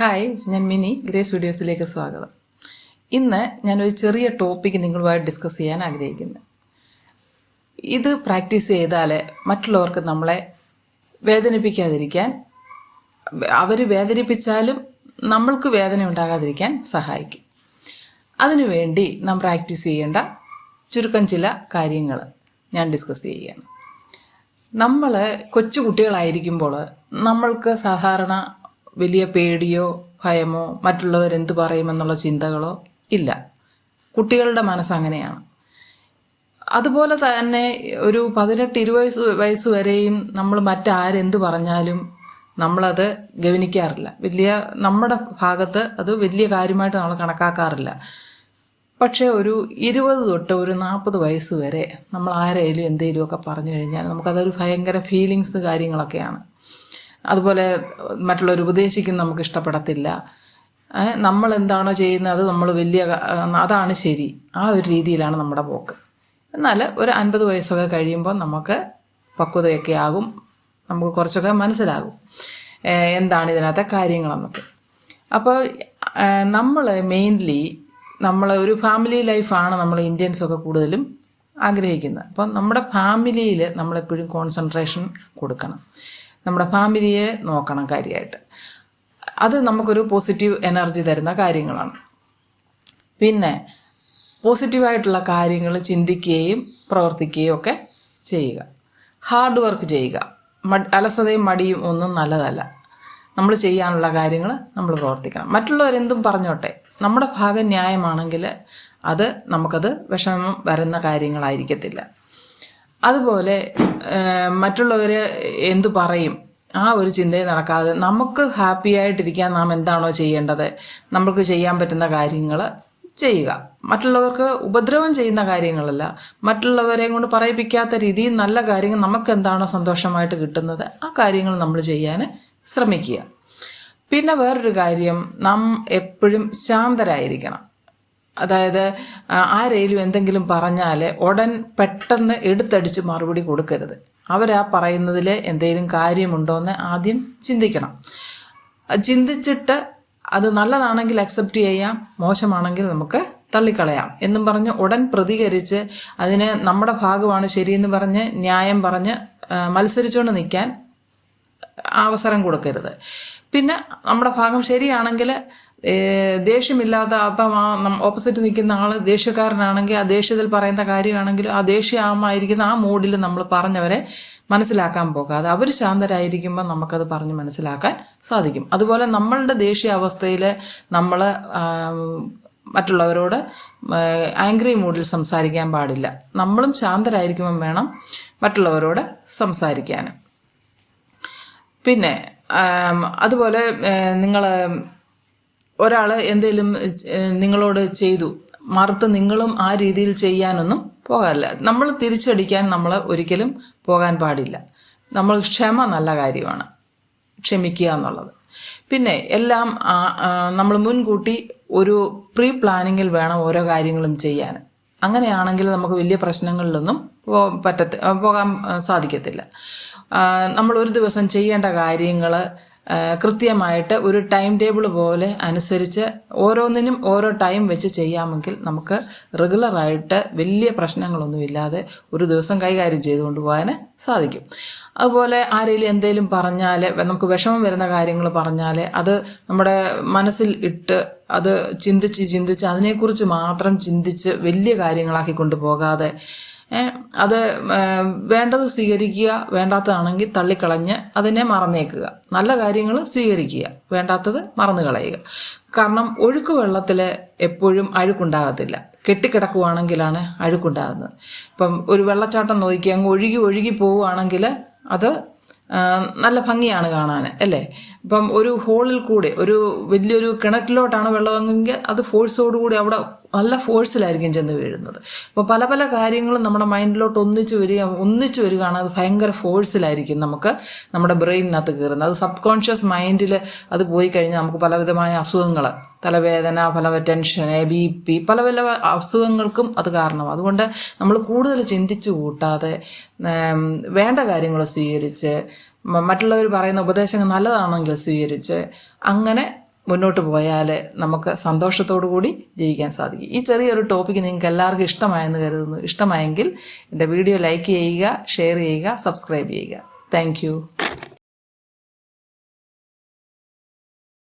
Hi ഞാൻ mini grace വീഡിയോസിലേക്ക് സ്വാഗതം. ഇന്ന് ഞാനൊരു ചെറിയ ടോപ്പിക് നിങ്ങളുമായി ഡിസ്കസ് ചെയ്യാൻ ആഗ്രഹിക്കുന്നു. ഇത് പ്രാക്ടീസ് ചെയ്താൽ മറ്റുള്ളവർക്ക് നമ്മളെ വേദനിപ്പിക്കാതിരിക്കാൻ അവർ വേദനിപ്പിച്ചാലും നമ്മൾക്ക് വേദന ഉണ്ടാകാതിരിക്കാൻ സഹായിക്കും. അതിനുവേണ്ടി നാം പ്രാക്ടീസ് ചെയ്യേണ്ട ചുരുക്കം ചില കാര്യങ്ങൾ ഞാൻ ഡിസ്കസ് ചെയ്യുകയാണ്. നമ്മൾ കൊച്ചു കുട്ടികളായിരിക്കുമ്പോൾ നമ്മൾക്ക് സാധാരണ വലിയ പേടിയോ ഭയമോ മറ്റുള്ളവരെന്ത് പറയുമെന്നുള്ള ചിന്തകളോ ഇല്ല. കുട്ടികളുടെ മനസ്സങ്ങനെയാണ് അതുപോലെ തന്നെ ഒരു പതിനെട്ട് ഇരുപത് വയസ്സ് വയസ്സ് വരെയും നമ്മൾ മറ്റാരെന്ത് പറഞ്ഞാലും നമ്മളത് ഗവനിക്കാറില്ല. വലിയ നമ്മുടെ ഭാഗത്ത് അത് വലിയ കാര്യമായിട്ട് നമ്മൾ കണക്കാക്കാറില്ല. പക്ഷേ ഒരു ഇരുപത് തൊട്ട് ഒരു നാൽപ്പത് വയസ്സ് വരെ നമ്മൾ ആരെങ്കിലും എന്തെങ്കിലുമൊക്കെ പറഞ്ഞു കഴിഞ്ഞാൽ നമുക്കതൊരു ഭയങ്കര ഫീലിങ്സ് കാര്യങ്ങളൊക്കെയാണ്. അതുപോലെ മറ്റുള്ളവർ ഉപദേശിക്കുന്ന നമുക്ക് ഇഷ്ടപ്പെടത്തില്ല. നമ്മൾ എന്താണോ ചെയ്യുന്നത് അത് നമ്മൾ വലിയ അതാണ് ശരി. ആ ഒരു രീതിയിലാണ് നമ്മുടെ പോക്ക്. എന്നാൽ ഒരു അൻപത് വയസ്സൊക്കെ കഴിയുമ്പോൾ നമുക്ക് പക്വതയൊക്കെ ആകും. നമുക്ക് കുറച്ചൊക്കെ മനസ്സിലാകും. എന്താണ് ഇതിനകത്തെ കാര്യങ്ങളെന്നൊക്കെ. അപ്പോൾ നമ്മൾ മെയിൻലി നമ്മൾ ഒരു ഫാമിലി ലൈഫാണ് നമ്മൾ ഇന്ത്യൻസൊക്കെ കൂടുതലും ആഗ്രഹിക്കുന്നത്. അപ്പം നമ്മുടെ ഫാമിലിയിൽ നമ്മളെപ്പോഴും കോൺസെൻട്രേഷൻ കൊടുക്കണം. നമ്മുടെ ഫാമിലിയെ നോക്കണം കാര്യമായിട്ട് അത് നമുക്കൊരു പോസിറ്റീവ് എനർജി തരുന്ന കാര്യങ്ങളാണ്. പിന്നെ പോസിറ്റീവായിട്ടുള്ള കാര്യങ്ങൾ ചിന്തിക്കുകയും പ്രവർത്തിക്കുകയും ഒക്കെ ചെയ്യുക. ഹാർഡ് വർക്ക് ചെയ്യുക. അലസതയും മടിയും ഒന്നും നല്ലതല്ല. നമ്മൾ ചെയ്യാനുള്ള കാര്യങ്ങൾ നമ്മൾ പ്രവർത്തിക്കണം. മറ്റുള്ളവരെന്തും പറഞ്ഞോട്ടെ. നമ്മുടെ ഭാഗം ന്യായമാണെങ്കിൽ അത് നമുക്കത് വിഷമം വരുന്ന കാര്യങ്ങളായിരിക്കത്തില്ല. അതുപോലെ മറ്റുള്ളവർ എന്തു പറയും? ആ ഒരു ചിന്തയിൽ നടക്കാതെ നമുക്ക് ഹാപ്പി ആയിട്ടിരിക്കാൻ നാം എന്താണോ ചെയ്യേണ്ടത്? നമ്മൾക്ക് ചെയ്യാൻ പറ്റുന്ന കാര്യങ്ങൾ ചെയ്യുക. മറ്റുള്ളവർക്ക് ഉപദ്രവം ചെയ്യുന്ന കാര്യങ്ങളല്ല. മറ്റുള്ളവരെ കൊണ്ട് പറയിപ്പിക്കാത്ത രീതിയിൽ നല്ല കാര്യങ്ങൾ നമുക്ക് എന്താണോ സന്തോഷമായിട്ട് കിട്ടുന്നത് ആ കാര്യങ്ങൾ നമ്മൾ ചെയ്യാൻ ശ്രമിക്കുക. പിന്നെ വേറൊരു കാര്യം നാം എപ്പോഴും ശാന്തരായിരിക്കണം. അതായത് ആരേലും എന്തെങ്കിലും പറഞ്ഞാൽ ഉടൻ പെട്ടെന്ന് എടുത്തടിച്ച് മറുപടി കൊടുക്കരുത്. അവരാ പറയുന്നതിൽ എന്തെങ്കിലും കാര്യമുണ്ടോ എന്ന് ആദ്യം ചിന്തിക്കണം. ചിന്തിച്ചിട്ട് അത് നല്ലതാണെങ്കിൽ അക്സെപ്റ്റ് ചെയ്യാം മോശമാണെങ്കിൽ നമുക്ക് തള്ളിക്കളയാം എന്നും പറഞ്ഞ് ഉടൻ പ്രതികരിച്ച് അതിന് നമ്മുടെ ഭാഗമാണ് ശരിയെന്ന് പറഞ്ഞ് ന്യായം പറഞ്ഞ് മത്സരിച്ചുകൊണ്ട് നിൽക്കാൻ അവസരം കൊടുക്കരുത്. പിന്നെ നമ്മുടെ ഭാഗം ശരിയാണെങ്കിൽ ദേഷ്യമില്ലാത്ത അപ്പം ആ ഓപ്പോസിറ്റ് നിൽക്കുന്ന ആൾ ദേഷ്യക്കാരനാണെങ്കിൽ ആ ദേഷ്യത്തിൽ പറയുന്ന കാര്യമാണെങ്കിലും ആ ദേഷ്യമായിരിക്കുന്ന ആ മൂഡിൽ നമ്മൾ പറഞ്ഞവരെ മനസ്സിലാക്കാൻ പോകാതെ അവർ ശാന്തരായിരിക്കുമ്പോൾ നമുക്കത് പറഞ്ഞ് മനസ്സിലാക്കാൻ സാധിക്കും. അതുപോലെ നമ്മളുടെ ദേഷ്യാവസ്ഥയിൽ നമ്മൾ മറ്റുള്ളവരോട് ആംഗ്രി മൂഡിൽ സംസാരിക്കാൻ പാടില്ല. നമ്മളും ശാന്തരായിരിക്കുമ്പം വേണം മറ്റുള്ളവരോട് സംസാരിക്കാൻ പിന്നെ അതുപോലെ നിങ്ങൾ ഒരാൾ എന്തെങ്കിലും നിങ്ങളോട് ചെയ്തു മറുത്ത് നിങ്ങളും ആ രീതിയിൽ ചെയ്യാനൊന്നും പോകാറില്ല. നമ്മൾ തിരിച്ചടിക്കാൻ നമ്മൾ ഒരിക്കലും പോകാൻ പാടില്ല. നമ്മൾ ക്ഷമ നല്ല കാര്യമാണ്. ക്ഷമിക്കുക എന്നുള്ളത്. പിന്നെ എല്ലാം നമ്മൾ മുൻകൂട്ടി ഒരു പ്രീ പ്ലാനിങ്ങിൽ വേണം ഓരോ കാര്യങ്ങളും ചെയ്യാൻ. അങ്ങനെയാണെങ്കിൽ നമുക്ക് വലിയ പ്രശ്നങ്ങളിലൊന്നും പറ്റത്തി പോകാൻ സാധിക്കത്തില്ല. നമ്മൾ ഒരു ദിവസം ചെയ്യേണ്ട കാര്യങ്ങൾ കൃത്യമായിട്ട് ഒരു ടൈം ടേബിൾ പോലെ അനുസരിച്ച് ഓരോന്നിനും ഓരോ ടൈം വെച്ച് ചെയ്യാമെങ്കിൽ നമുക്ക് റെഗുലറായിട്ട് വലിയ പ്രശ്നങ്ങളൊന്നുമില്ലാതെ ഒരു ദിവസം കൈകാര്യം ചെയ്തുകൊണ്ട് പോകാൻ സാധിക്കും. അതുപോലെ ആരെങ്കിലും എന്തെങ്കിലും പറഞ്ഞാൽ നമുക്ക് വിഷമം വരുന്ന കാര്യങ്ങൾ പറഞ്ഞാൽ അത് നമ്മുടെ മനസ്സിൽ ഇട്ട് അത് ചിന്തിച്ച് ചിന്തിച്ച് അതിനെക്കുറിച്ച് മാത്രം ചിന്തിച്ച് വലിയ കാര്യങ്ങളാക്കി കൊണ്ടുപോകാതെ അത് വേണ്ടത് സ്വീകരിക്കുക വേണ്ടാത്തതാണെങ്കിൽ തള്ളിക്കളഞ്ഞ് അതിനെ മറന്നേക്കുക. നല്ല കാര്യങ്ങൾ സ്വീകരിക്കുക വേണ്ടാത്തത് മറന്നു കളയുക. കാരണം ഒഴുക്ക് വെള്ളത്തിൽ എപ്പോഴും അഴുക്കുണ്ടാകത്തില്ല. കെട്ടിക്കിടക്കുവാണെങ്കിലാണ് അഴുക്കുണ്ടാകുന്നത്. ഇപ്പം ഒരു വെള്ളച്ചാട്ടം നോക്കി അങ്ങ് ഒഴുകി ഒഴുകി പോവുകയാണെങ്കിൽ അത് നല്ല ഭംഗിയാണ് കാണാൻ അല്ലേ? ഇപ്പം ഒരു ഹോളിൽ കൂടെ ഒരു വലിയൊരു കിണറ്റിലോട്ടാണ് വെള്ളമെങ്കിൽ അത് ഫോഴ്സോടുകൂടി അവിടെ നല്ല ഫോഴ്സിലായിരിക്കും ചെന്ന് വീഴുന്നത്. അപ്പോൾ പല പല കാര്യങ്ങളും നമ്മുടെ മൈൻഡിലോട്ട് ഒന്നിച്ചു വരിക ഒന്നിച്ചു വരികയാണ്. അത് ഭയങ്കര ഫോഴ്സിലായിരിക്കും നമുക്ക് നമ്മുടെ ബ്രെയിനിനകത്ത് കയറുന്നത്. അത് സബ് കോൺഷ്യസ് മൈൻഡിൽ അത് പോയി കഴിഞ്ഞാൽ നമുക്ക് പലവിധമായ അസുഖങ്ങൾ തലവേദന പല ടെൻഷൻ ബി പി പല പല അസുഖങ്ങൾക്കും അത് കാരണം അതുകൊണ്ട് നമ്മൾ കൂടുതൽ ചിന്തിച്ചു കൂട്ടാതെ വേണ്ട കാര്യങ്ങൾ സ്വീകരിച്ച് മറ്റുള്ളവർ പറയുന്ന ഉപദേശങ്ങൾ നല്ലതാണെങ്കിൽ സ്വീകരിച്ച് അങ്ങനെ മുന്നോട്ട് പോയാൽ നമുക്ക് സന്തോഷത്തോടു കൂടി ജീവിക്കാൻ സാധിക്കും. ഈ ചെറിയൊരു ടോപ്പിക്ക് നിങ്ങൾക്ക് എല്ലാവർക്കും ഇഷ്ടമായെന്ന് കരുതുന്നു. ഇഷ്ടമായെങ്കിൽ എന്റെ വീഡിയോ ലൈക്ക് ചെയ്യുക ഷെയർ ചെയ്യുക സബ്സ്ക്രൈബ് ചെയ്യുക. താങ്ക്